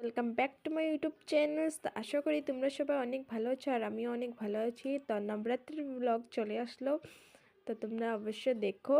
Welcome back to my YouTube channel আশা করি তোমরা সবাই অনেক ভালো আছো আর আমিও অনেক ভালো আছি। তো নবরাত্রির ব্লগ চলে আসলো। তো তোমরা অবশ্যই দেখো।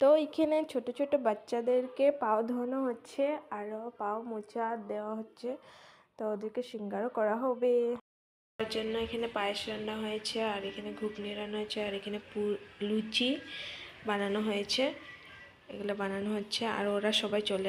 তো এখানে ছোট ছোট বাচ্চাদেরকে পাও ধোয়ানো হচ্ছে আরও পাও মোচা দেওয়া হচ্ছে। তো ওদেরকে সিঙ্গারও করা হবে। তার জন্য এখানে পায়েস রান্না হয়েছে, আর এখানে ঘুগনি রান্না হয়েছে, আর এখানে লুচি বানানো হয়েছে। এগুলো বানানো হচ্ছে, আর ওরা সবাই চলে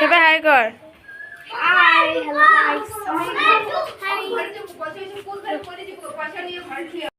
সবাই হাই কর। Hi hello